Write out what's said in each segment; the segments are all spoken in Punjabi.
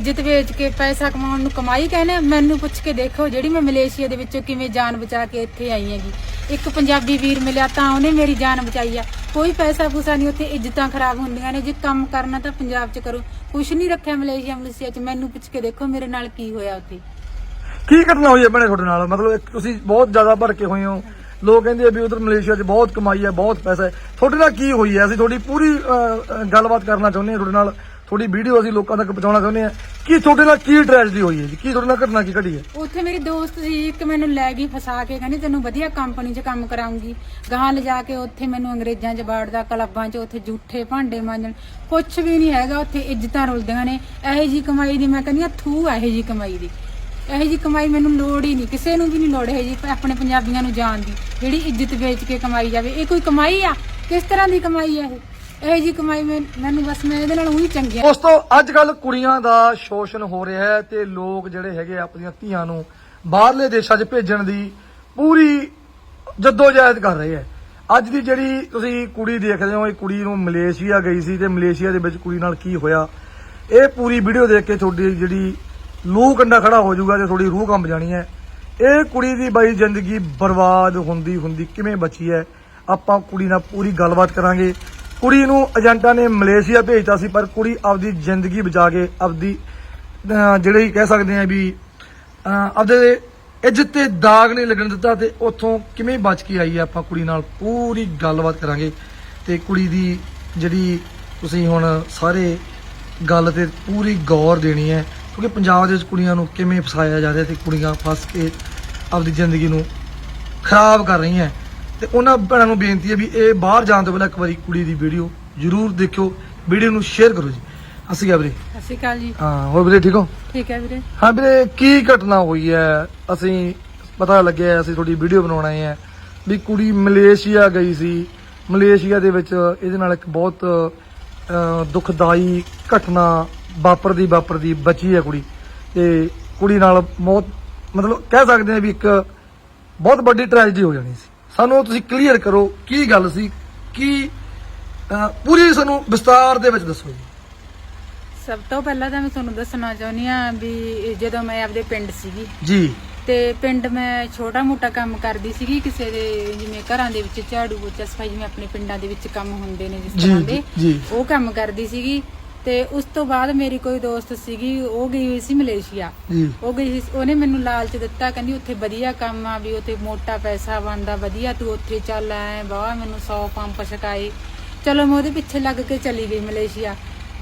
ਇੱਜ਼ਤ ਵੇਚ ਕੇ ਪੈਸਾ ਕਮਾਉਣ ਨੂੰ ਕਮਾਈ ਕਹਿੰਦੇ ਮੈਨੂੰ ਪੁੱਛ ਕੇ ਦੇਖੋ ਜਿਹੜੀ ਮੈਂ ਮਲੇਸ਼ੀਆ ਦੇ ਵਿੱਚੋਂ ਕਿਵੇਂ ਜਾਨ ਬਚਾ ਕੇ ਇੱਥੇ ਆਈ ਹੈਗੀ। ਇੱਕ ਪੰਜਾਬੀ ਵੀਰ ਮਿਲਿਆ ਤਾਂ ਉਹਨੇ ਮੇਰੀ ਜਾਨ ਬਚਾਈ ਆ। ਕੋਈ ਪੈਸਾ ਪੂਸਾ ਨਹੀਂ ਉੱਥੇ ਇੱਜ਼ਤਾਂ ਖਰਾਬ ਹੁੰਦੀਆਂ ਨੇ। ਜੇ ਕੰਮ ਕਰਨਾ ਤਾਂ ਪੰਜਾਬ 'ਚ ਕਰੋ। ਕੁਛ ਨਹੀਂ ਰੱਖਿਆ ਮਲੇਸ਼ੀਆ ਮਲੇਸ਼ੀਆ 'ਚ। ਮੈਨੂੰ ਪੁੱਛ ਕੇ ਦੇਖੋ ਮੇਰੇ ਨਾਲ ਕੀ ਹੋਇਆ ਉੱਥੇ। ਕੀ ਘਟਨਾ ਹੋਈ ਹੈ ਭੈਣੇ ਤੁਹਾਡੇ ਨਾਲ? ਮਤਲਬ ਇੱਕ ਤੁਸੀਂ ਬਹੁਤ ਜ਼ਿਆਦਾ ਭੜਕੇ ਹੋਏ ਹੋ। ਲੋਕ ਕਹਿੰਦੇ ਆ ਵੀ ਉਧਰ ਮਲੇਸ਼ੀਆ 'ਚ ਬਹੁਤ ਕਮਾਈ ਹੈ ਬਹੁਤ ਪੈਸਾ ਹੈ। ਤੁਹਾਡੇ ਨਾਲ ਕੀ ਹੋਈ ਹੈ? ਅਸੀਂ ਤੁਹਾਡੀ ਪੂਰੀ ਅਹ, ਅਹ, ਗੱਲਬਾਤ ਕਰਨਾ ਚਾਹੁੰਦੇ ਹਾਂ ਤੁਹਾਡੇ ਨਾਲ। ਤੁਹਾਡੀ ਵੀਡੀਓ ਅਸੀਂ ਲੋਕਾਂ ਤੱਕ ਪਹੁੰਚਾਉਣਾ ਚਾਹੁੰਦੇ ਹਾਂ। ਕੀ ਤੁਹਾਡੇ ਨਾਲ ਕੀ ਟ੍ਰੈਜਡੀ ਹੋਈ ਹੈ ਜੀ? ਕੀ ਤੁਹਾਡੇ ਨਾਲ ਘਟਨਾ ਕੀ ਘਟੀ ਹੈ? ਉੱਥੇ ਮੇਰੀ ਦੋਸਤ ਸੀ ਇੱਕ ਮੈਨੂੰ ਲੈ ਗਈ, ਫਸਾ ਕੇ ਕਹਿੰਦੀ, ਤੈਨੂੰ ਵਧੀਆ ਕੰਪਨੀ 'ਚ ਕੰਮ ਕਰਾਉਂਗੀ। ਗਾਹਾਂ ਲਿਜਾ ਕੇ ਉੱਥੇ ਮੈਨੂੰ ਅੰਗਰੇਜ਼ਾਂ 'ਚ ਬਾੜਦਾ ਕਲੱਬਾਂ 'ਚ ਉੱਥੇ ਜੂਠੇ ਭਾਂਡੇ ਮਾਂਜਣ। ਕੁਛ ਵੀ ਨਹੀਂ ਹੈਗਾ, ਉੱਥੇ ਇੱਜ਼ਤਾਂ ਰੁਲਦੀਆਂ ਨੇ। ਇਹੋ ਜੀ ਕਮਾਈ ਦੀ ਮੈਂ ਕਹਿੰਦੀ ਆ ਥੂ ਇਹੋ ਜੀ ਕਮਾਈ ਦੀ। ਇਹੋ ਜੀ ਕਮਾਈ ਮੈਨੂੰ ਲੋੜ ਹੀ ਨਹੀਂ। ਕਿਸੇ ਨੂੰ ਵੀ ਨਹੀਂ ਲੋੜ ਇਹੋ ਜੀ ਆਪਣੇ ਪੰਜਾਬੀਆਂ ਨੂੰ ਜਾਣ ਦੀ। ਜਿਹੜੀ ਇੱਜ਼ਤ ਵੇਚ ਕੇ ਕਮਾਈ ਜਾਵੇ। ਇਹ ਕੋਈ ਕਮਾਈ ਆ? ਕਿਸ ਤਰ੍ਹਾਂ ਦੀ ਕਮਾਈ ਆ ਇਹ? ਇਹੋ ਜੀ ਕਮਾਈ ਮੈਂ- ਮੈਨੂੰ ਬਸ ਮੈਂ ਇਹਦੇ ਨਾਲ ਉਹੀ ਚੰਗੀ ਆ ਦੋਸਤੋ ਅੱਜ ਕੱਲ ਕੁੜੀਆਂ ਦਾ ਸ਼ੋਸ਼ਣ ਹੋ ਰਿਹਾ ਹੈ ਤੇ ਲੋਕ ਜਿਹੜੇ ਹੈਗੇ ਆ ਆਪਣੀਆਂ ਧੀਆਂ ਨੂੰ ਬਾਹਰਲੇ ਦੇਸ਼ਾਂ 'ਚ ਭੇਜਣ ਦੀ ਪੂਰੀ ਜਦੋਜਹਿਦ ਕਰ ਰਹੇ ਹੈ। ਅੱਜ ਦੀ ਜਿਹੜੀ ਤੁਸੀਂ ਕੁੜੀ ਦੇਖਦੇ ਹੋ, ਇਹ ਕੁੜੀ ਨੂੰ ਮਲੇਸ਼ੀਆ ਗਈ ਸੀ ਤੇ ਮਲੇਸ਼ੀਆ ਦੇ ਵਿੱਚ ਕੁੜੀ ਨਾਲ ਕੀ ਹੋਇਆ? ਇਹ ਪੂਰੀ ਵੀਡੀਓ ਦੇਖ ਕੇ ਤੁਹਾਡੀ ਜਿਹੜੀ ਲੂਹ ਕੰਡਾ ਖੜਾ ਹੋ ਜਾਊਗਾ ਤੇ ਤੁਹਾਡੀ ਰੂਹ ਕੰਬ ਜਾਣੀ ਹੈ। ਇਹ ਕੁੜੀ ਦੀ ਬਾਈ ਜ਼ਿੰਦਗੀ ਬਰਬਾਦ ਹੁੰਦੀ ਹੁੰਦੀ ਕਿਵੇਂ ਬਚੀ ਹੈ? ਆਪਾਂ ਕੁੜੀ ਨਾਲ ਪੂਰੀ ਗੱਲਬਾਤ ਕਰਾਂਗੇ। ਕੁੜੀ ਨੂੰ ਏਜੰਟਾਂ ਨੇ ਮਲੇਸ਼ੀਆ ਭੇਜਤਾ ਸੀ ਪਰ ਕੁੜੀ ਆਪਦੀ ਜ਼ਿੰਦਗੀ ਬਚਾ ਕੇ ਆਪਦੀ ਅਹ, ਜਿਹੜੇ ਕਹਿ ਸਕਦੇ ਆ ਵੀ ਆਪਦੇ ਇੱਜ਼ਤ ਤੇ ਦਾਗ ਨਹੀਂ ਲੱਗਣ ਦਿੱਤਾ ਤੇ ਉੱਥੋਂ ਕਿਵੇਂ ਬਚ ਕੇ ਆਈ ਹੈ ਆਪਾਂ ਕੁੜੀ ਨਾਲ? ਪੂਰੀ ਗੱਲਬਾਤ ਕਰਾਂਗੇ ਤੇ ਕੁੜੀ ਦੀ ਜਿਹੜੀ ਤੁਸੀਂ ਹੁਣ ਸਾਰੇ ਗੱਲ ਤੇ ਪੂਰੀ ਗੌਰ ਦੇਣੀ ਹੈ ਕਿਉਂਕਿ ਪੰਜਾਬ ਦੇ ਵਿੱਚ ਕੁੜੀਆਂ ਨੂੰ ਕਿਵੇਂ ਫਸਾਇਆ ਜਾ ਰਿਹਾ ਤੇ ਕੁੜੀਆਂ ਫਸ ਕੇ ਆਪਦੀ ਜ਼ਿੰਦਗੀ ਨੂੰ ਖਰਾਬ ਕਰ ਰਹੀਆਂ। ਤੇ ਉਹਨਾਂ ਭੈਣਾਂ ਨੂੰ ਬੇਨਤੀ ਹੈ ਵੀ ਇਹ ਬਾਹਰ ਜਾਣ ਤੋਂ ਪਹਿਲਾਂ ਇੱਕ ਵਾਰੀ ਕੁੜੀ ਦੀ ਵੀਡੀਓ ਜ਼ਰੂਰ ਦੇਖਿਓ ਵੀਡੀਓ ਨੂੰ ਸ਼ੇਅਰ ਕਰੋ ਜੀ। ਅਸੀਂ ਕਿਹਾ ਵੀਰੇ। ਸਤਿ ਸ਼੍ਰੀ ਅਕਾਲ ਜੀ। ਹਾਂ ਹੋਰ ਵੀਰੇ ਠੀਕ ਹੋ? ਠੀਕ ਹੈ ਵੀਰੇ। ਹਾਂ ਵੀਰੇ ਕੀ ਘਟਨਾ ਹੋਈ ਹੈ? ਅਸੀਂ ਪਤਾ ਲੱਗਿਆ ਅਸੀਂ ਤੁਹਾਡੀ ਵੀਡੀਓ ਬਣਾਉਣ ਆਏ ਆ ਵੀ ਕੁੜੀ ਮਲੇਸ਼ੀਆ ਗਈ ਸੀ। ਮਲੇਸ਼ੀਆ ਦੇ ਵਿੱਚ ਇਹਦੇ ਨਾਲ ਇੱਕ ਬਹੁਤ ਦੁਖਦਾਈ ਘਟਨਾ ਵਾਪਰਦੀ ਵਾਪਰਦੀ ਬਚੀ ਹੈ ਕੁੜੀ। ਤੇ ਕੁੜੀ ਨਾਲ ਬਹੁਤ ਮਤਲਬ ਕਹਿ ਸਕਦੇ ਆ ਵੀ ਇੱਕ ਬਹੁਤ ਵੱਡੀ ਟ੍ਰੈਜਡੀ ਹੋ ਜਾਣੀ ਸੀ। ਸਾਨੂੰ ਤੁਸੀਂ ਕਲੀਅਰ ਕਰੋ ਕੀ ਗੱਲ ਸੀ ਕੀ ਪੂਰੀ ਸਾਨੂੰ ਵਿਸਤਾਰ ਦੇ ਵਿੱਚ ਦੱਸੋ ਜੀ। ਸਭ ਤੋਂ ਪਹਿਲਾਂ ਤਾਂ ਮੈਂ ਤੁਹਾਨੂੰ ਦੱਸਣਾ ਚਾਹੁੰਦੀ ਆ ਵੀ ਜਦੋਂ ਮੈਂ ਆਪਦੇ ਪਿੰਡ ਸੀਗੀ ਜੀ। ਤੇ ਪਿੰਡ ਮੈਂ ਛੋਟਾ ਮੋਟਾ ਕੰਮ ਕਰਦੀ ਸੀਗੀ ਕਿਸੇ ਦੇ ਜਿਵੇਂ ਘਰਾਂ ਦੇ ਵਿੱਚ ਝਾੜੂ ਪੋਚਾ ਸਫ਼ਾਈ ਜਿਵੇਂ ਆਪਣੇ ਪਿੰਡਾਂ ਦੇ ਵਿੱਚ ਕੰਮ ਹੁੰਦੇ ਨੇ ਜਿਸ ਤਰ੍ਹਾਂ ਦੇ। ਉਹ ਕੰਮ ਕਰਦੀ ਸੀਗੀ। ਤੇ ਉਸ ਤੋਂ ਬਾਅਦ ਮੇਰੀ ਕੋਈ ਦੋਸਤ ਸੀਗੀ ਉਹ ਗਈ ਹੋਈ ਸੀ ਮਲੇਸ਼ੀਆ। ਉਹ ਗਈ ਸੀ- ਉਹਨੇ ਮੈਨੂੰ ਲਾਲਚ ਦਿੱਤਾ ਕਹਿੰਦੀ ਉੱਥੇ ਵਧੀਆ ਕੰਮ ਆ ਵੀ ਉੱਥੇ ਮੋਟਾ ਪੈਸਾ ਬਣਦਾ ਵਧੀਆ ਤੂੰ ਉੱਥੇ ਚੱਲ ਐ ਬਾਵਾ ਮੈਨੂੰ 100 ਪੰਪ ਛਕਾਏ। ਚਲੋ ਮੈਂ ਉਹਦੇ ਪਿੱਛੇ ਲੱਗ ਕੇ ਚਲੀ ਗਈ ਮਲੇਸ਼ੀਆ।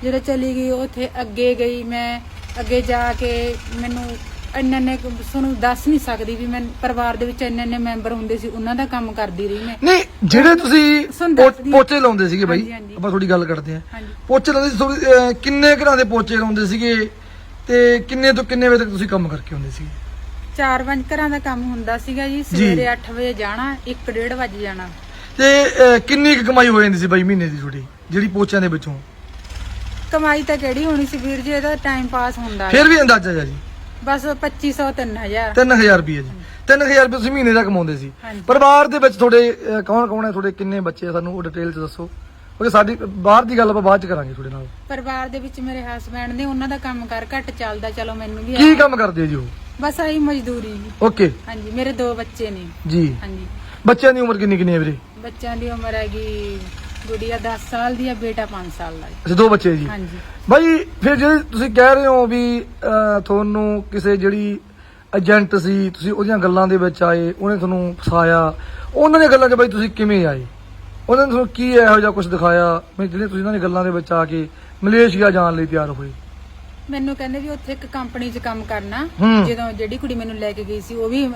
ਜਦੋਂ ਚਲੀ ਗਈ ਉੱਥੇ ਅੱਗੇ ਗਈ ਮੈਂ ਅੱਗੇ ਜਾ ਕੇ ਮੈਨੂੰ ਇੰਨੇ ਕੁ ਤੁਹਾਨੂੰ ਦੱਸ ਨਹੀਂ ਸਕਦੀ ਵੀ ਮੈਂ ਪਰਿਵਾਰ ਦੇ ਵਿੱਚ ਇੰਨੇ ਇੰਨੇ ਮੈਂਬਰ ਹੁੰਦੇ ਸੀ ਉਹਨਾਂ ਦਾ ਕੰਮ ਕਰਦੀ ਰਹੀ ਮੈਂ। ਨਹੀਂ ਜਿਹੜੇ ਤੁਸੀਂ ਪੋ- ਪੋਚੇ ਲਾਉਂਦੇ ਸੀਗੇ ਬਾਈ ਹਾਂਜੀ, ਹਾਂਜੀ। ਆਪਾਂ ਥੋੜੀ ਗੱਲ ਕਰਦੇ ਆਂ ਹਾਂਜੀ। ਪੋਚੇ ਲਾਉਂਦੇ ਸੀ ਥੋੜੀ, ਅਹ, ਕਿੰਨੇ ਘਰਾਂ ਦੇ ਪੋਚੇ ਲਾਉਂਦੇ ਸੀਗੇ ਤੇ ਕਿੰਨੇ ਤੋਂ ਕਿੰਨੇ ਵਜੇ ਤੱਕ ਤੁਸੀਂ ਕੰਮ ਕਰਕੇ ਆਉਂਦੇ ਸੀਗੇ? ਚਾਰ ਪੰਜ ਘਰਾਂ ਦਾ ਕੰਮ ਹੁੰਦਾ ਸੀਗਾ ਜੀ ਸਵੇਰੇ 8 ਵਜੇ ਜਾਣਾ 1:30 ਵਜੇ ਜਾਣਾ। ਤੇ ਅਹ, ਕਿੰਨੀ ਕੁ ਕਮਾਈ ਹੋ ਜਾਂਦੀ ਸੀ ਬਾਈ ਮਹੀਨੇ ਦੀ ਤੁਹਾਡੀ ਜਿਹੜੀ ਪੋਚਿਆਂ ਦੇ ਵਿੱਚੋਂ? ਕਮਾਈ ਤਾਂ ਕਿਹੜੀ ਹੋਣੀ ਸੀ ਵੀਰ ਜੀ ਇਹਦਾ ਟਾਈਮ ਪਾਸ ਹੁੰਦਾ ਫਿਰ ਵੀ ਅੰਦਾਜ਼ਾ ਜਿਹਾ ਜੀ। ਬਸ 2500 3000 3000 ਰੁਪਏ ਜੀ। 3000 ਰੁਪਏ ਤੁਸੀਂ ਮਹੀਨੇ ਦਾ ਕਮਾਉਂਦੇ ਸੀ। ਹਾਂਜੀ। ਪਰਿਵਾਰ ਦੇ ਵਿੱਚ ਤੁਹਾਡੇ ਅਹ, ਕੌਣ ਕੌਣ ਹੈ? ਤੁਹਾਡੇ ਕਿੰਨੇ ਬੱਚੇ ਆ? ਸਾਨੂੰ ਉਹ ਡਿਟੇਲ ਚ ਦੱਸੋ। ਕਿਉਂਕਿ ਸਾਡੀ ਬਾਹਰ ਦੀ ਗੱਲ ਆਪਾਂ ਬਾਅਦ ਚ ਕਰਾਂਗੇ ਤੁਹਾਡੇ ਨਾਲ। ਪਰਿਵਾਰ ਦੇ ਵਿੱਚ ਮੇਰੇ ਹਸਬੰਡ ਨੇ ਉਹਨਾਂ ਦਾ ਕੰਮ ਕਰ ਘੱਟ ਚੱਲਦਾ। ਚਲੋ ਮੈਨੂੰ ਵੀ ਕੀ ਕੰਮ ਕਰਦੇ ਜੀ ਉਹ? ਬਸ ਆਹੀ ਮਜ਼ਦੂਰੀ ਜੀ। ਓਕੇ। ਹਾਂਜੀ ਮੇਰੇ ਦੋ ਬੱਚੇ ਨੇ। ਜੀ। ਹਾਂਜੀ। ਬੱਚਿਆਂ ਦੀ ਉਮਰ ਕਿੰਨੀ ਕਿੰਨੀ ਹੈ ਵੀਰੇ? ਬੱਚਿਆਂ ਦੀ ਉਮਰ ਹੈਗੀ ਗੁੜੀਆ 10 ਸਾਲ ਦੀ ਹੈ ਬੇਟਾ 5 ਸਾਲ ਦਾ ਹੈ ਅੱਛਾ ਦੋ ਬੱਚੇ ਜੀ। ਹਾਂਜੀ। ਭਾਈ ਫਿਰ ਜਿਹੜੇ ਤੁਸੀਂ ਕਹਿ ਰਹੇ ਹੋ ਵੀ ਅਹ, ਤੁਹਾਨੂੰ ਕਿਸੇ ਜਿਹੜੀ ਏਜੰਟ ਸੀ ਤੁਸੀਂ ਉਹਦੀਆਂ ਗੱਲਾਂ ਦੇ ਵਿੱਚ ਆਏ ਉਹਨੇ ਤੁਹਾਨੂੰ ਫਸਾਇਆ। ਉਹਨਾਂ ਦੀਆਂ ਗੱਲਾਂ 'ਚ ਬਾਈ ਤੁਸੀਂ ਕਿਵੇਂ ਆਏ? ਉਹਨਾਂ ਨੇ ਤੁਹਾਨੂੰ ਕੀ ਇਹੋ ਜਿਹਾ ਕੁਝ ਦਿਖਾਇਆ? ਵੀ ਜਿਹੜੇ ਤੁਸੀਂ ਉਹਨਾਂ ਦੀਆਂ ਗੱਲਾਂ ਦੇ ਵਿੱਚ ਆ ਕੇ ਮਲੇਸ਼ੀਆ ਜਾਣ ਲਈ ਤਿਆਰ ਹੋਏ। ਮੈਨੂੰ ਕਹਿੰਦੇ ਵੀ ਉੱਥੇ ਇੱਕ ਕੰਪਨੀ 'ਚ ਕੰਮ ਕਰਨਾ। ਹੂੰ। ਜਦੋਂ ਜਿਹੜੀ ਕੁੜੀ ਮੈਨੂੰ ਲੈ ਕੇ ਗਈ ਸੀ ਉਹ ਵੀ ਅਹ,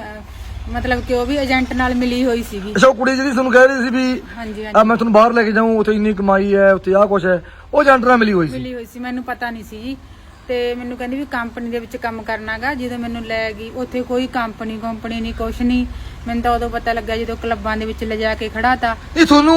ਮਤਲਬ ਕਿ ਉਹ ਵੀ ਏਜੰਟ ਨਾਲ ਮਿਲੀ ਹੋਈ ਸੀਗੀ। ਅੱਛਾ ਉਹ ਕੁੜੀ ਜਿਹੜੀ ਤੁਹਾਨੂੰ ਕਹਿ ਰਹੀ ਸੀ ਵੀ ਹਾਂਜੀ ਆ ਹਾਂਜੀ। ਮੈਂ ਤੁਹਾਨੂੰ ਬਾਹਰ ਲੈ ਕੇ ਜਾਊਂ ਉੱਥੇ ਇੰਨੀ ਕਮਾਈ ਹੈ ਉੱਥੇ ਆਹ ਕੁਝ ਹੈ ਉਹ ਏਜੰਟ ਨਾਲ ਮਿਲੀ ਹੋਈ ਸੀ। ਮਿਲੀ ਹੋਈ ਸੀ ਮੈਨੂੰ ਪਤਾ ਨਹੀਂ ਸੀ। ਜੀ ਤੇ ਮੈਨੂੰ ਕਹਿੰਦੀ ਵੀ ਕੰਪਨੀ ਦੇ ਵਿੱਚ ਕੰਮ ਕਰਨਾਗਾ ਜਦੋਂ ਮੈਨੂੰ ਲੈ ਗਈ ਉੱਥੇ ਕੋਈ ਕੰਪਨੀ ਕੰਪਨੀ ਨਹੀਂ ਕੁਛ ਨਹੀਂ ਮੈਨੂੰ ਤਾਂ ਉਦੋਂ ਪਤਾ ਲੱਗਾ ਜਦੋਂ ਕਲੱਬਾਂ ਦੇ ਵਿੱਚ ਲਿਜਾ ਕੇ ਖੜਾ ਤਾ ਨਹੀਂ ਤੁਹਾਨੂੰ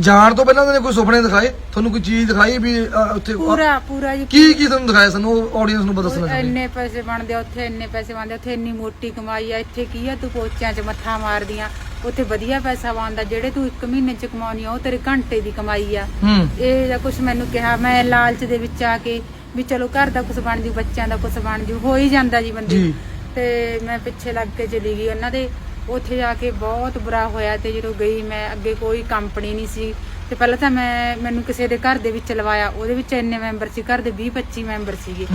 ਜਾਣ ਤੋਂ ਪਹਿਲਾਂ ਉਹਨਾਂ ਨੇ ਕੋਈ ਸੁਪਨੇ ਦਿਖਾਏ? ਤੁਹਾਨੂੰ ਕੋਈ ਚੀਜ਼ ਦਿਖਾਈ ਵੀ ਅਹ, ਉੱਥੇ ਪੂਰਾ ਪੂਰਾ ਜੀ ਕੀ ਕੀ ਤੁਹਾਨੂੰ ਦਿਖਾਇਆ ਸਾਨੂੰ? ਆਡੀਅנס ਨੂੰ ਪਤਾ ਦੱਸਣਾ ਚਾਹੁੰਦੇ ਇੰਨੇ ਪੈਸੇ ਬਣਦੇ ਆ, ਉੱਥੇ ਇੰਨੇ ਪੈਸੇ ਬਣਦੇ ਆ, ਉੱਥੇ ਇੰਨੀ ਮੋਟੀ ਕਮਾਈ ਆ ਇੱਥੇ ਕੀ ਆ? ਤੂੰ ਪੋਚਿਆਂ 'ਚ ਮੱਥਾ ਮਾਰਦੀਆਂ ਉੱਥੇ ਵਧੀਆ ਪੈਸਾ ਬਣਦਾ ਜਿਹੜੇ ਤੂੰ ਇੱਕ ਮਹੀਨੇ 'ਚ ਕਮਾਉਣੀ ਆ ਉਹ ਤੇਰੇ ਘੰਟੇ ਦੀ ਕਮਾਈ ਆ। ਹੂੰ। ਇਹ ਜਾਂ ਕੁਝ ਮੈਨੂੰ ਕਿਹਾ ਮੈਂ ਲਾਲਚ ਦੇ ਵਿੱਚ ਆ ਕੇ ਵੀ ਚਲੋ ਘਰ ਦਾ ਕੁਝ ਬਣ ਜੂ ਬੱਚਿਆਂ ਦਾ ਕੁਝ ਬਣ ਜੂ ਹੋ ਹੀ ਜਾਂਦਾ ਜੀ ਬੰਦੇ ਜੀ। ਤੇ ਮੈਂ ਪਿੱਛੇ ਲੱਗ ਕੇ ਚਲੀ ਗਈ ਉਹਨਾਂ ਦੇ। ਉੱਥੇ ਜਾ ਕੇ ਬਹੁਤ ਬੁਰਾ ਹੋਇਆ ਤੇ ਜਦੋਂ ਗਈ ਮੈਂ ਅੱਗੇ ਕੋਈ ਕੰਪਨੀ ਨਹੀਂ ਸੀ। ਤੇ ਪਹਿਲਾਂ ਤਾਂ ਮੈਂ ਮੈਨੂੰ ਕਿਸੇ ਦੇ ਘਰ ਦੇ ਵਿੱਚ ਲਵਾਇਆ। ਉਹਦੇ ਵਿੱਚ ਇੰਨੇ ਮੈਂਬਰ ਸੀ ਘਰ ਦੇ 20 25 ਮੈਂਬਰ ਸੀਗੇ।